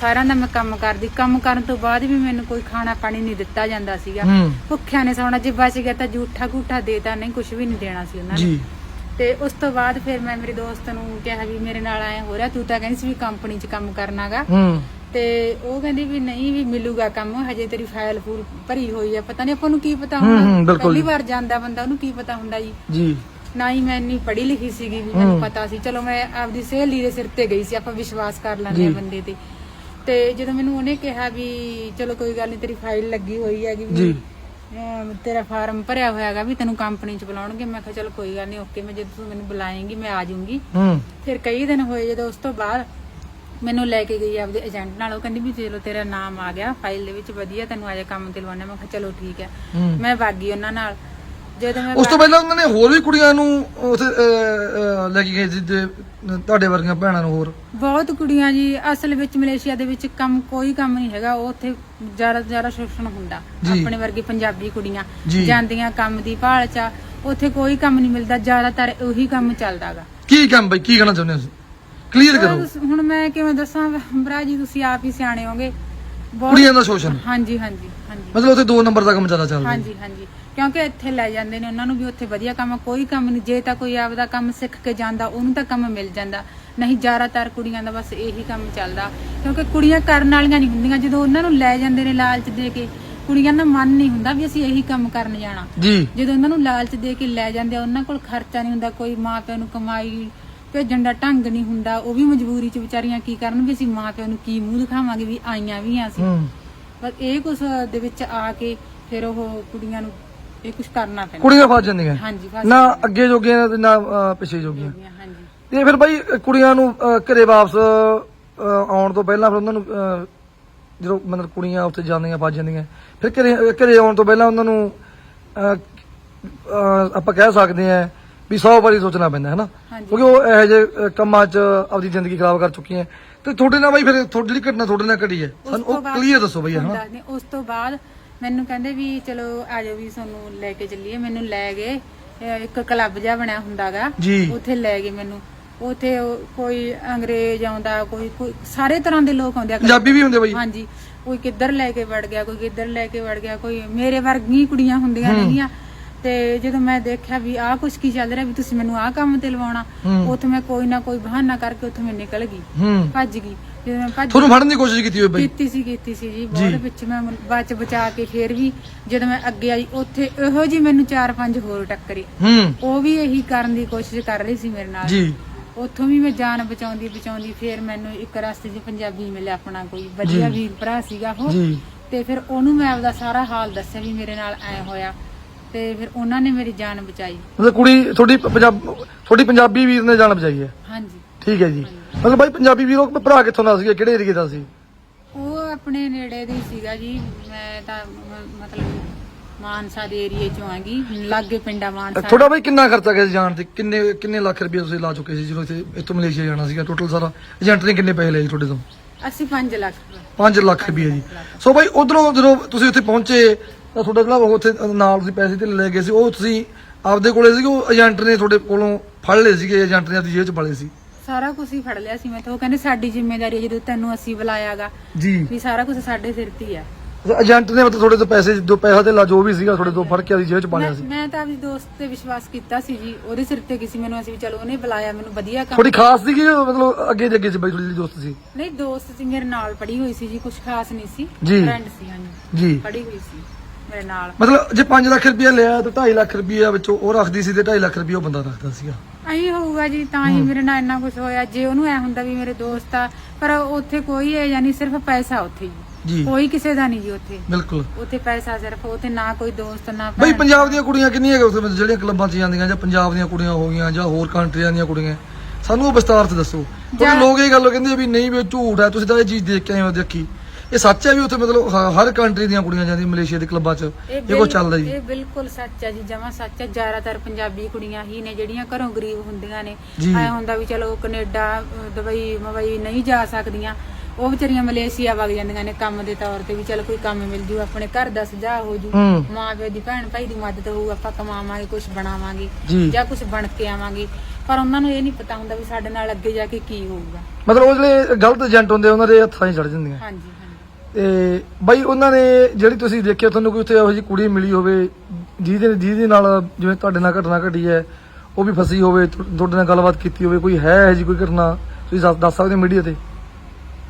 ਸਾਰਿਆਂ ਦਾ ਮੈਂ ਕੰਮ ਕਰਦੀ। ਕੰਮ ਕਰਨ ਤੋਂ ਬਾਅਦ ਵੀ ਮੈਨੂੰ ਕੋਈ ਖਾਣਾ ਪਾਣੀ ਨਹੀਂ ਦਿੱਤਾ ਜਾਂਦਾ ਸੀਗਾ। ਭੁੱਖਿਆਂ ਨੇ ਸੌਣਾ ਜੇ ਬਚ ਗਿਆ ਤਾਂ ਝੂਠਾ ਘੂਠਾ ਦੇਤਾ ਨਹੀਂ ਕੁਝ ਵੀ ਨਹੀਂ ਦੇਣਾ ਸੀ ਉਹਨਾਂ ਨੇ। ਤੇ ਉਸ ਤੋਂ ਬਾਅਦ ਫਿਰ ਮੈਂ ਮੇਰੀ ਦੋਸਤ ਨੂੰ ਕਿਹਾ ਵੀ ਮੇਰੇ ਨਾਲ ਆਇਆ ਹੋ ਰਿਹਾ ਤੂੰ ਤਾਂ ਕਹਿੰਦੀ ਸੀ ਵੀ ਕੰਪਨੀ 'ਚ ਕੰਮ ਕਰਨਾਗਾ ਤੇ ਉਹ ਕਹਿੰਦੀ ਵੀ ਨਹੀਂ ਵੀ ਮਿਲੂਗਾ ਕੰਮ ਹਜੇ ਤੇਰੀ ਫਾਈਲ ਫੂਲ ਭਰੀ ਹੋਈ ਆ। ਪਤਾ ਨਹੀਂ ਆਪਾਂ ਨੂੰ ਕੀ ਪਤਾ ਹੁੰਦਾ। ਪਹਿਲੀ। ਵਾਰ ਜਾਂਦਾ ਬੰਦਾ ਉਹਨੂੰ ਕੀ ਪਤਾ ਹੁੰਦਾ ਜੀ। ਜੀ। ਨਾ ਹੀ ਮੈਂ ਇੰਨੀ ਪੜ੍ਹੀ ਲਿਖੀ ਸੀਗੀ ਵੀ ਮੈਨੂੰ। ਪਤਾ ਸੀ। ਚਲੋ ਮੈਂ ਆਪਦੀ ਸਹੇਲੀ ਦੇ ਸਿਰ ਤੇ ਗਈ ਸੀ ਆਪਾਂ ਵਿਸ਼ਵਾਸ ਕਰ ਲੈਂਦੇ ਆ। ਬੰਦੇ ਤੇ। ਤੇ ਜਦੋਂ ਮੈਨੂੰ ਉਹਨੇ ਕਿਹਾ ਵੀ ਚਲੋ ਕੋਈ ਗੱਲ ਨਹੀਂ ਤੇਰੀ ਫਾਈਲ ਲੱਗੀ ਹੋਈ ਹੈਗੀ ਵੀ ਤੇਰਾ ਫਾਰਮ ਭਰਿਆ ਹੋਇਆਗਾ ਵੀ ਤੈਨੂੰ ਕੰਪਨੀ ਚ ਬੁਲਾਉਣਗੇ। ਮੈਂ ਕਿਹਾ ਚਲੋ ਕੋਈ ਗੱਲ ਨਹੀਂ ਓਕੇ ਮੈਂ ਜਦੋਂ ਤੂੰ ਮੈਨੂੰ ਬੁਲਾਏਂਗੀ ਮੈਂ ਆ ਜਾਊਂਗੀ। ਹੂੰ। ਫਿਰ ਕਈ ਦਿਨ ਹੋਏ ਜਦੋਂ ਉਸ ਤੋਂ ਬਾਅਦ ਮੈਨੂੰ ਲੈ ਕੇ ਗਈ ਆਪਦੇ ਏਜੰਟ ਨਾਲ। ਉਹ ਕਹਿੰਦੀ ਵੀ ਚਲੋ ਤੇਰਾ ਨਾਮ ਆ ਗਿਆ ਫਾਈਲ ਦੇ ਵਿੱਚ ਵਧੀਆ ਤੈਨੂੰ ਅਜੇ ਕੰਮ ਤੇ ਲਵਾਉਣਾ ਮੈਂ ਕਿਹਾ ਚਲੋ ਠੀਕ ਹੈ। ਮੈਂ ਬਾਗੀ ਉਹਨਾਂ ਨਾਲ। ਜਦੋਂ ਮੈਂ ਉਸ ਤੋਂ ਪਹਿਲਾਂ ਉਹਨਾਂ ਨੇ ਹੋਰ ਵੀ ਕੁੜੀਆਂ ਨੂੰ ਉੱਥੇ ਲੈ ਕੇ ਗਏ ਤੇ ਤੁਹਾਡੇ ਵਰਗੀਆਂ ਭੈਣਾਂ ਨੂੰ ਹੋਰ? ਬਹੁਤ ਕੁੜੀਆਂ ਜੀ। ਅਸਲ ਵਿੱਚ ਮਲੇਸ਼ੀਆ ਦੇ ਵਿੱਚ ਕੰਮ ਕੋਈ ਕੰਮ ਨਹੀਂ ਹੈਗਾ। ਉਹ ਉੱਥੇ ਜ਼ਿਆਦਾ ਜ਼ਿਆਦਾ ਸ਼ੋਸ਼ਣ ਹੁੰਦਾ। ਆਪਣੇ ਵਰਗੀ ਪੰਜਾਬੀ ਕੁੜੀਆਂ। ਜਾਂਦੀਆਂ ਕੰਮ ਦੀ ਭਾਲ ਚ ਉੱਥੇ ਕੋਈ ਕੰਮ ਨਹੀਂ ਮਿਲਦਾ। ਜ਼ਿਆਦਾਤਰ ਉਹੀ ਕੰਮ ਚੱਲਦਾਗਾ ਕੀ ਕੰਮ ਬਈ? ਕੀ ਕਹਿਣਾ ਚਾਹੁੰਦੇ ਹੋ ਕਲੀਅਰ ਕਰੋ। ਹੁਣ ਮੈਂ ਕਿਵੇਂ ਦੱਸਾਂ ਭਰਾ ਜੀ ਤੁਸੀਂ ਆਪ ਹੀ ਸਿਆਣੇ ਹੋਗੇ। ਬਹੁਤ ਕੁੜੀਆਂ ਦਾ ਸ਼ੋਸ਼ਣ। ਹਾਂਜੀ ਹਾਂਜੀ ਹਾਂਜੀ। ਮਤਲਬ ਉੱਥੇ ਦੋ ਨੰਬਰ ਦਾ ਕੰਮ ਚੱਲਦਾ ਚੱਲ ਰਿਹਾ। ਹਾਂਜੀ ਹਾਂਜੀ। ਕਿਉਂਕਿ ਇੱਥੇ ਲੈ ਜਾਂਦੇ ਨੇ ਉਹਨਾਂ ਨੂੰ ਵੀ ਉੱਥੇ ਵਧੀਆ ਕੰਮ ਆ, ਕੋਈ ਕੰਮ ਨਹੀਂ। ਜੇ ਤਾਂ ਕੋਈ ਆਪਦਾ ਕੰਮ ਸਿੱਖ ਕੇ ਜਾਂਦਾ ਉਹਨੂੰ ਤਾਂ ਕੰਮ ਮਿਲ ਜਾਂਦਾ। ਨਹੀਂ ਜ਼ਿਆਦਾਤਰ ਕੁੜੀਆਂ ਦਾ ਬਸ ਇਹੀ ਕੰਮ ਚੱਲਦਾ। ਕਿਉਂਕਿ ਕੁੜੀਆਂ ਕਰਨ ਵਾਲੀਆਂ ਨਹੀਂ ਹੁੰਦੀਆਂ। ਜਦੋਂ ਉਹਨਾਂ ਨੂੰ ਲੈ ਜਾਂਦੇ ਨੇ ਲਾਲਚ ਦੇ ਕੇ ਕੁੜੀਆਂ ਦਾ ਮਨ ਨਹੀਂ ਹੁੰਦਾ ਵੀ ਅਸੀਂ ਇਹੀ ਕੰਮ ਕਰਨ ਜਾਣਾ। ਜੀ। ਜਦੋਂ ਉਹਨਾਂ ਨੂੰ ਲਾਲਚ ਦੇ ਕੇ ਲੈ ਜਾਂਦੇ ਆ ਉਹਨਾਂ ਕੋਲ ਖਰਚਾ ਨਹੀਂ ਹੁੰਦਾ। ਕੋਈ ਮਾਂ ਪਿਓ ਨੂੰ ਕਮਾਈ ਭੇਜਣ ਦਾ ਢੰਗ ਨਹੀਂ ਹੁੰਦਾ ਉਹ ਵੀ ਮਜਬੂਰੀ 'ਚ ਵਿਚਾਰੀਆਂ ਕੀ ਕਰਨ ਵੀ ਅਸੀਂ ਮਾਂ ਪਿਓ ਨੂੰ ਕੀ ਮੂੰਹ ਦਿਖਾਵਾਂਗੇ ਵੀ ਆਈਆਂ ਵੀ ਆ ਅਸੀਂ। ਹੂੰ। ਬਸ ਇਹ ਕੁਛ ਦੇ ਵਿੱਚ ਆ ਕੇ ਫਿਰ ਉਹ ਕੁੜੀਆਂ ਨੂੰ ਇਹ ਕੁਛ ਕਰਨਾ ਪੈਂਦਾ। ਕੁੜੀਆਂ ਫਸ ਜਾਂਦੀਆਂ। ਹਾਂਜੀ ਨਾ ਅੱਗੇ ਜੋਗੀਆਂ ਤੇ ਨਾ ਅਹ, ਪਿੱਛੇ ਜੋਗੀਆਂ। ਹਾਂਜੀ। ਤੇ ਫਿਰ ਬਾਈ ਅਹ, ਕੁੜੀਆਂ ਨੂੰ ਅਹ, ਘਰੇ ਵਾਪਸ ਅਹ, ਆਉਣ ਤੋਂ ਪਹਿਲਾਂ ਫਿਰ ਉਹਨਾਂ ਨੂੰ ਅਹ, ਜਦੋਂ ਮਤਲਬ ਕੁੜੀਆਂ ਉੱਥੇ ਜਾਂਦੀਆਂ ਫਸ ਜਾਂਦੀਆਂ ਫਿਰ ਘਰੇ ਅਹ, ਘਰੇ ਆਉਣ ਤੋਂ ਪਹਿਲਾਂ ਉਹਨਾਂ ਨੂੰ ਅਹ, ਅਹ, ਆਪਾਂ ਕਹਿ ਸਕਦੇ ਆ ਵੀ 100 ਵਾਰੀ ਸੋਚਣਾ ਪੈਂਦਾ ਹੈ ਨਾ। ਕਿਉਂਕਿ ਉਹ ਇਹੋ ਜਿਹੇ ਕੰਮਾਂ 'ਚ ਆਪਦੀ ਜ਼ਿੰਦਗੀ ਖਰਾਬ ਕਰ ਚੁੱਕੀਆਂ। ਤੇ ਤੁਹਾਡੇ ਨਾਲ ਬਾਈ ਫਿਰ ਤੁਹਾਡੀ ਜਿਹੜੀ ਘਟਨਾ ਤੁਹਾਡੇ ਨਾਲ ਘਟੀ ਹੈ ਸਾਨੂੰ ਉਹ ਕਲੀਅਰ ਦੱਸੋ ਬਈ ਹਨਾ। ਉਸ ਤੋਂ ਬਾਅਦ ਮੈਨੂੰ ਕਹਿੰਦੇ ਵੀ ਚਲੋ ਆਜੋ ਵੀ ਤੁਹਾਨੂੰ ਲੈ ਕੇ ਚੱਲੀਏ। ਮੈਨੂੰ ਲੈ ਗਏ ਇੱਕ ਕਲੱਬ ਜਿਹਾ ਬਣਿਆ ਹੁੰਦਾਗਾ। ਉੱਥੇ ਲੈ ਗਏ ਮੈਨੂੰ। ਉੱਥੇ ਕੋਈ ਅੰਗਰੇਜ਼ ਆਉਂਦਾ ਕੋਈ ਕੋਈ ਸਾਰੇ ਤਰ੍ਹਾਂ ਦੇ ਲੋਕ ਆਉਂਦੇ ਆ ਪੰਜਾਬੀ ਵੀ ਹੁੰਦੇ ਬਾਈ? ਹਾਂਜੀ। ਕੋਈ ਕਿੱਧਰ ਲੈ ਕੇ ਵੜ ਗਿਆ ਕੋਈ ਕਿੱਧਰ ਲੈ ਕੇ ਵੜ ਗਿਆ ਕੋਈ ਮੇਰੇ ਵਰਗੀ ਕੁੜੀਆਂ ਹੁੰਦੀਆਂ ਨੇਗੀਆਂ। ਤੇ ਜਦੋਂ ਮੈਂ ਦੇਖਿਆ ਵੀ ਆਹ ਕੁਛ ਕੀ ਚੱਲ ਰਿਹਾ ਵੀ ਤੁਸੀਂ ਮੈਨੂੰ ਆਹ ਕੰਮ ਤੇ ਲਵਾਉਣਾ ਹੂੰ। ਉੱਥੇ ਮੈਂ ਕੋਈ ਨਾ ਕੋਈ ਬਹਾਨਾ ਕਰਕੇ ਉੱਥੇ ਮੈਂ ਨਿਕਲ ਗਈ ਹੂੰ। ਭੱਜ ਗਈ। ਜਦੋਂ ਮੈਂ ਭੱਜ ਤੁਹਾਨੂੰ ਫੜਨ ਦੀ ਕੋਸ਼ਿਸ਼ ਕੀਤੀ ਹੋਈ ਬਾਈ? ਕੀਤੀ ਸੀ ਕੀਤੀ ਸੀ ਜੀ ਬਹੁਤ ਵਿੱਚ ਮੈਂ ਬਚ ਬਚਾ ਕੇ ਫੇਰ ਵੀ ਜਦੋਂ ਮੈਂ ਅੱਗੇ ਆਈ ਉੱਥੇ ਇਹੋ ਜੀ ਮੈਨੂੰ ਚਾਰ ਪੰਜ ਹੋਰ ਟੱਕਰੇ। ਹੂੰ। ਉਹ ਵੀ ਇਹੀ ਕਰਨ ਦੀ ਕੋਸ਼ਿਸ਼ ਕਰ ਰਹੀ ਸੀ ਮੇਰੇ ਨਾਲ। ਜੀ। ਉੱਥੋਂ ਵੀ ਮੈਂ ਜਾਨ ਬਚਾਉਂਦੀ ਬਚਾਉਂਦੀ ਫੇਰ ਮੈਨੂੰ ਇੱਕ ਰਸਤੇ 'ਚ ਪੰਜਾਬੀ ਮਿਲਿਆ ਆਪਣਾ ਕੋਈ ਵਧੀਆ ਜੀ। ਵੀਰ ਭਰਾ ਸੀਗਾ ਉਹ। ਜੀ। ਤੇ ਫਿਰ ਉਹਨੂੰ ਮੈਂ ਆਪਦਾ ਸਾਰਾ ਹਾਲ ਦੱਸਿਆ ਵੀ ਮੇਰੇ ਨਾਲ ਐ ਹੋਇਆ। ਤੇ ਫਿਰ ਉਹਨਾਂ ਨੇ ਮੇਰੀ ਜਾਨ ਬਚਾਈ। ਮਤਲਬ ਕੁੜੀ ਤੁਹਾਡੀ ਪੰਜਾਬ ਤੁਹਾਡੀ ਪੰਜਾਬੀ ਵੀਰ ਨੇ ਜਾਨ ਬਚਾਈ ਹੈ? ਹਾਂਜੀ। ਠੀਕ ਹੈ ਜੀ। ਮਤਲਬ ਬਾਈ ਪੰਜਾਬੀ ਵੀਰੋ ਭਰਾ ਕਿੱਥੋਂ ਦਾ ਸੀਗਾ? ਕਿਹੜੇ ਏਰੀਏ ਦਾ ਸੀ? ਉਹ ਆਪਣੇ ਨੇੜੇ ਦੀ ਸੀਗਾ ਜੀ। ਮੈਂ ਤਾਂ ਮ- ਮਤਲਬ ਮਾਨਸਾ ਦੇ ਏਰੀਏ ਚੋਂ ਆਂਗੀ ਲਾਗੇ ਪਿੰਡਾ ਮਾਨਸਾ। ਤੁਹਾਡਾ ਬਾਈ ਕਿੰਨਾ ਖਰਚਾ ਗਿਆ ਸੀ ਜਾਣ ਤੇ? ਕਿੰਨੇ ਕਿੰਨੇ ਲੱਖ ਰੁਪਏ ਤੁਸੀਂ ਲਾ ਚੁੱਕੇ ਸੀ ਜਦੋਂ ਇੱਥੇ ਇੱਥੋਂ ਮਲੇਸ਼ੀਆ ਜਾਣਾ ਸੀਗਾ? ਟੋਟਲ ਸਾਰਾ ਏਜੰਟ ਨੇ ਕਿੰਨੇ ਪੈਸੇ ਲਏ ਜੀ ਤੁਹਾਡੇ ਤੋਂ? ਅਸੀਂ 5 ਲੱਖ। 5 ਲੱਖ ਰੁਪਏ ਜੀ। ਸੋ ਬਾਈ ਉਧਰੋਂ ਜਦੋਂ ਤੁਸੀਂ ਉੱਥੇ ਪਹੁੰਚੇ ਤਾਂ ਤੁਹਾਡਾ ਉਹ ਉੱਥੇ ਨਾਲ ਤੁਸੀਂ ਪੈਸੇ ਤੇ ਲੈ ਗਏ ਸੀ ਉਹ ਤੁਸੀਂ ਆਪਦੇ ਕੋਲੇ ਸੀ ਉਹ ਏਜੰਟ ਨੇ ਤੁਹਾਡੇ ਕੋਲੋਂ ਫੜ ਲਏ ਸੀਗੇ ਏਜੰਟ ਨੇ ਆਪਦੀ ਜੇਬ ਚ ਪਾਲੇ ਸੀ? ਸਾਰਾ ਕੁਝ ਹੀ ਫੜ ਲਿਆ ਸੀ ਮੈਂ ਤਾਂ ਉਹ ਕਹਿੰਦੇ ਸਾਡੀ ਜ਼ਿੰਮੇਵਾਰੀ ਹੈ ਜਦੋਂ ਤੈਨੂੰ ਅਸੀਂ ਬੁਲਾਇਆਗਾ ਜੀ। ਵੀ ਸਾਰਾ ਕੁਝ ਸਾਡੇ ਸਿਰ ਤੇ ਹੀ ਆ ਏਜੰਟ ਨੇ ਮਤਲਬ ਤੁਹਾਡੇ ਤੋਂ ਪੈਸੇ ਜੋ ਪੈਸਾ ਤੇ ਲਾ ਜੋ ਵੀ ਸੀਗਾ ਤੁਹਾਡੇ ਤੋਂ ਫੜ ਕੇ ਆਪਦੀ ਜੇਬ ਚ ਪਾ ਲਿਆ ਮੈਂ ਸੀ? ਮੈਂ ਤਾਂ ਆਪਣੀ ਦੋਸਤ ਤੇ ਵਿਸ਼ਵਾਸ ਕੀਤਾ ਸੀ ਜੀ ਉਹਦੇ ਸਿਰ ਤੇ ਕਿਸੇ ਮੈਨੂੰ ਅਸੀਂ ਵੀ ਚਲੋ ਉਹਨੇ ਬੁਲਾਇਆ ਮੈਨੂੰ ਵਧੀਆ ਕੰਮ ਥੋੜੀ ਖਾਸ ਸੀਗੀ ਜਾਂ ਮਤਲਬ ਅੱਗੇ ਦੇ ਅੱਗੇ ਸੀ ਬਾਈ ਤੁਹਾਡੀ ਦੋਸਤ ਸੀ? ਨਹੀਂ ਦੋਸਤ ਸੀ ਮੇਰੇ ਨਾਲ ਪੜੀ ਹੋਈ ਸੀ ਜੀ ਕੁਝ ਖਾਸ ਨਹੀਂ ਸੀ ਜੀ। ਫਰੈਂਡ ਸੀ ਹਾਂਜੀ। ਜੀ। ਪੜੀ ਹੋਈ ਸੀ। ਮੇਰੇ ਨਾਲ। ਮਤਲਬ ਜੇ 5 ਲੱਖ ਰੁਪਇਆ ਲਿਆ ਤਾਂ 2.5 ਲੱਖ ਰੁਪਇਆ ਵਿੱਚੋਂ ਉਹ ਰੱਖਦੀ ਸੀ ਤੇ 2.5 ਲੱਖ ਰੁਪਇਆ ਉਹ ਬੰਦਾ ਰੱਖਦਾ ਸੀਗਾ। ਐਂ ਹੋਊਗਾ ਜੀ ਤਾਂ ਹੀ ਮੇਰੇ ਨਾਲ ਇੰਨਾ ਕੁਝ ਹੋਇਆ। ਜੇ ਉਹਨੂੰ ਐ ਹੁੰਦਾ ਵੀ ਮੇਰੇ ਦੋਸਤ ਆ ਪਰ ਉੱਥੇ ਕੋਈ ਹੈ ਯਾਨੀ ਸਿਰਫ ਪੈਸਾ ਉੱਥੇ ਜੀ। ਜੀ। ਕੋਈ ਕਿਸੇ ਦਾ ਨਹੀਂ ਜੀ ਉੱਥੇ। ਬਿਲਕੁਲ। ਉੱਥੇ ਪੈਸਾ ਸਿਰਫ ਉੱਥੇ ਨਾ ਕੋਈ ਦੋਸਤ ਨਾ ਬਈ ਭੈਣ। ਪੰਜਾਬ ਦੀਆਂ ਕੁੜੀਆਂ ਕਿੰਨੀਆਂ ਹੈਗੇ ਉੱਥੇ ਜਿਹੜੀਆਂ ਕਲੱਬਾਂ 'ਚ ਜਾਂਦੀਆਂ ਜਾਂ ਪੰਜਾਬ ਦੀਆਂ ਕੁੜੀਆਂ ਹੋ ਗਈਆਂ ਜਾਂ ਹੋਰ ਕੰਟਰੀਆਂ ਦੀਆਂ ਕੁੜੀਆਂ? ਸਾਨੂੰ ਉਹ ਵਿਸਤਾਰ 'ਚ ਦੱਸੋ। ਕਿਉਂਕਿ ਜਾਂ- ਲੋਕ ਇਹ ਗੱਲ ਕਹਿੰਦੇ ਆ ਵੀ ਨਹੀਂ ਵੀ ਇਹ ਝੂਠ ਹੈ ਤੁਸੀਂ ਤਾਂ ਇਹ ਚੀਜ਼ ਦੇਖ ਕੇ ਆਏ ਹੋ ਦੇਖੀ। ਇਹ ਸੱਚ ਹੈ ਵੀ ਉੱਥੇ ਮਤਲਬ ਹ- ਹਰ ਕੰਟਰੀ ਦੀਆਂ ਕੁੜੀਆਂ ਜਾਂਦੀਆਂ ਮਲੇਸ਼ੀਆ ਦੇ ਕਲੱਬਾਂ 'ਚ ਇਹ ਬਿਲ- ਕੁਝ ਚੱਲਦਾ ਜੀ। ਇਹ ਬਿਲਕੁਲ ਸੱਚ ਹੈ ਜੀ ਜਮਾ ਸੱਚ ਹੈ। ਜ਼ਿਆਦਾਤਰ ਪੰਜਾਬੀ ਕੁੜੀਆਂ ਹੀ ਨੇ ਜਿਹੜੀਆਂ ਘਰੋਂ ਗਰੀਬ ਹੁੰਦੀਆਂ ਨੇ। ਜੀ। ਐ ਹੁੰਦਾ ਵੀ ਚਲੋ ਕੈਨੇਡਾ ਅਹ ਦੁਬਈ ਮਬਈ ਨਹੀਂ ਜਾ ਸਕਦੀਆਂ। ਉਹ ਵਿਚਾਰੀਆਂ ਮਲੇਸ਼ੀਆ ਵਗ ਜਾਂਦੀਆਂ ਨੇ ਕੰਮ ਦੇ ਤੌਰ ਤੇ ਵੀ ਚਲ ਕੋਈ ਕੰਮ ਮਿਲ ਜੂ ਆਪਣੇ ਘਰ ਦਾ ਸੁਝਾਅ ਹੋ ਜੂ। ਹੂੰ। ਮਾਂ ਪਿਓ ਦੀ ਭੈਣ ਭਾਈ ਦੀ ਮਦਦ ਹੋਊ ਆਪਾਂ ਕਮਾਵਾਂਗੇ ਕੁਝ ਬਣਾਵਾਂਗੇ ਜੀ। ਜਾਂ ਕੁਝ ਬਣ ਕੇ ਆਵਾਂਗੇ। ਪਰ ਉਹਨਾਂ ਨੂੰ ਇਹ ਨਹੀਂ ਪਤਾ ਹੁੰਦਾ ਵੀ ਸਾਡੇ ਨਾਲ ਅੱਗੇ ਜਾ ਕੇ ਕੀ ਹੋਊਗਾ। ਮਤਲਬ ਉਹ ਜਿਹੜੇ ਗਲਤ ਏਜੰਟ ਹੁੰਦੇ ਉਹਨਾਂ ਦੇ ਹੱਥਾਂ 'ਚ ਚੜ ਜਾਂਦੀਆਂ। ਹਾਂਜੀ। ਤੇ ਬਾਈ ਉਹਨਾਂ ਨੇ ਜਿਹੜੀ ਤੁਸੀਂ ਦੇਖਿਆ ਤੁਹਾਨੂੰ ਕੋਈ ਉੱਥੇ ਇਹੋ ਜਿਹੀ ਕੁੜੀ ਮਿਲੀ ਹੋਵੇ ਜਿਹਦੇ ਜਿਹਦੇ ਨਾਲ ਜਿਵੇਂ ਤੁਹਾਡੇ ਨਾਲ ਘਟਨਾ ਘਟੀ ਹੈ ਉਹ ਵੀ ਫਸੀ ਹੋਵੇ ਤੁਹਾਡੇ ਨਾਲ ਗੱਲਬਾਤ ਕੀਤੀ ਹੋਵੇ ਕੋਈ ਹੈ ਇਹੋ ਜਿਹੀ ਕੋਈ ਘਟਨਾ? ਤੁਸੀਂ ਦੱਸ- ਸਕਦੇ ਹੋ ਮੀਡੀਆ ਤੇ?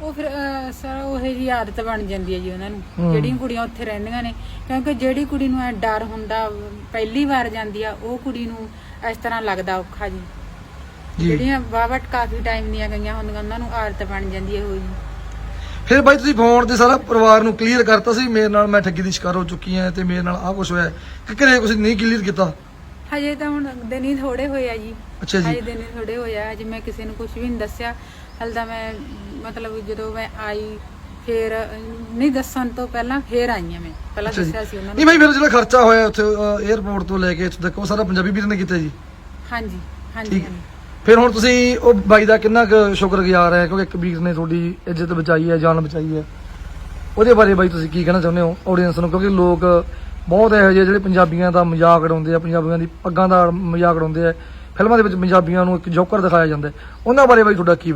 ਉਹ ਫਿਰ ਸਰ ਉਹ ਜੀ ਆਦਤ ਬਣ ਜਾਂਦੀ ਹੈ ਜੀ ਉਹਨਾਂ। ਨੂੰ। ਜਿਹੜੀਆਂ ਕੁੜੀਆਂ ਉੱਥੇ ਰਹਿੰਦੀਆਂ ਨੇ ਕਿਉਂਕਿ ਜਿਹੜੀ ਕੁੜੀ ਨੂੰ ਇਹ ਡਰ ਹੁੰਦਾ ਪਹਿਲੀ ਵਾਰ ਜਾਂਦੀ ਆ ਉਹ ਕੁੜੀ ਨੂੰ ਇਸ ਤਰ੍ਹਾਂ ਲੱਗਦਾ ਔਖਾ ਜੀ। ਜਿਹੜੀਆਂ ਬਾਬਟ ਕਾਫੀ ਟਾਈਮ ਦੀਆਂ ਗਈਆਂ ਹੁੰਦੀਆਂ ਉਹਨਾਂ ਨੂੰ ਆਦਤ ਬਣ ਜਾਂਦੀ ਹੈ ਉਹ ਜੀ ਫਿਰ ਬਾਈ ਤੁਸੀਂ ਫੋਨ ਤੇ ਸਾਰਾ ਪਰਿਵਾਰ ਨੂੰ ਕਲੀਅਰ ਕਰਤਾ ਸੀ ਮੇਰੇ ਨਾਲ ਮੈਂ ਠੱਗੀ ਦੀ ਸ਼ਿਕਾਰ ਹੋ ਚੁੱਕੀ ਹਾਂ ਤੇ ਮੇਰੇ ਨਾਲ ਆਹ ਕੁਝ ਹੋਇਆ ਹੈ। ਕਿ ਘਰੇ ਕੁਝ ਨਹੀਂ ਕਲੀਅਰ ਕੀਤਾ? ਹਜੇ ਤਾਂ ਹੁਣ ਦਿਨ ਹੀ ਥੋੜੇ ਹੋਏ ਆ ਜੀ। ਅੱਛਾ ਜੀ। ਹਜੇ ਦਿਨ ਹੀ ਥੋੜੇ ਹੋਏ ਆ। ਹਜੇ ਮੈਂ ਕਿਸੇ ਨੂੰ ਕੁਝ ਵੀ ਨਹੀਂ ਦੱਸਿਆ। ਹਲ ਤਾਂ ਮੈਂ ਮਤਲਬ ਜਦੋਂ ਮੈਂ ਆਈ ਫੇਰ ਨਹੀਂ ਦੱਸਣ ਤੋਂ ਪਹਿਲਾਂ ਫੇਰ ਆਈ ਆ ਮੈਂ। ਪਹਿਲਾਂ ਅੱਛਾ ਜੀ। ਦੱਸਿਆ ਸੀ ਉਹਨਾਂ ਨਹੀਂ ਨੂੰ ਬਾਈ ਫਿਰ ਜਿਹੜਾ ਖਰਚਾ ਹੋਇਆ ਉੱਥੇ 에어ਪੋਰਟ ਤੋਂ ਲੈ ਕੇ ਇੱਥੇ ਤੱਕ ਉਹ ਸਾਰਾ ਪੰਜਾਬੀ ਵੀਰ ਨੇ ਕੀਤਾ ਜੀ? ਹਾਂਜੀ ਹਾਂਜੀ ਠੀਕ। ਹਾਂਜੀ। ਫਿਰ ਹੁਣ ਤੁਸੀਂ ਉਹ ਬਾਈ ਦਾ ਕਿੰਨਾ ਕੁ ਸ਼ੁਕਰਗੁਜ਼ਾਰ ਹੈ? ਕਿਉਂਕਿ ਇੱਕ ਵੀਰ ਨੇ ਤੁਹਾਡੀ ਇੱਜ਼ਤ ਬਚਾਈ ਹੈ ਜਾਨ ਬਚਾਈ ਹੈ। ਉਹਦੇ ਬਾਰੇ ਬਾਈ ਤੁਸੀਂ ਕੀ ਕਹਿਣਾ ਚਾਹੁੰਦੇ ਹੋ ਆਡੀਅנס ਨੂੰ? ਕਿਉਂਕਿ ਲੋਕ ਬਹੁਤ ਇਹੋ ਜਿਹੇ ਜਿਹੜੇ ਪੰਜਾਬੀਆਂ ਦਾ ਮਜ਼ਾਕ ਉਡਾਉਂਦੇ ਆ ਪੰਜਾਬੀਆਂ ਦੀ ਪੱਗਾਂ ਦਾ ਮਜ਼ਾਕ ਉਡਾਉਂਦੇ ਆ। ਫਿਲਮਾਂ ਦੇ ਵਿੱਚ ਪੰਜਾਬੀਆਂ ਨੂੰ ਇੱਕ ਜੋਕਰ ਦਿਖਾਇਆ ਜਾਂਦਾ। ਉਹਨਾਂ ਬਾਰੇ ਬਾਈ ਤੁਹਾਡਾ ਕੀ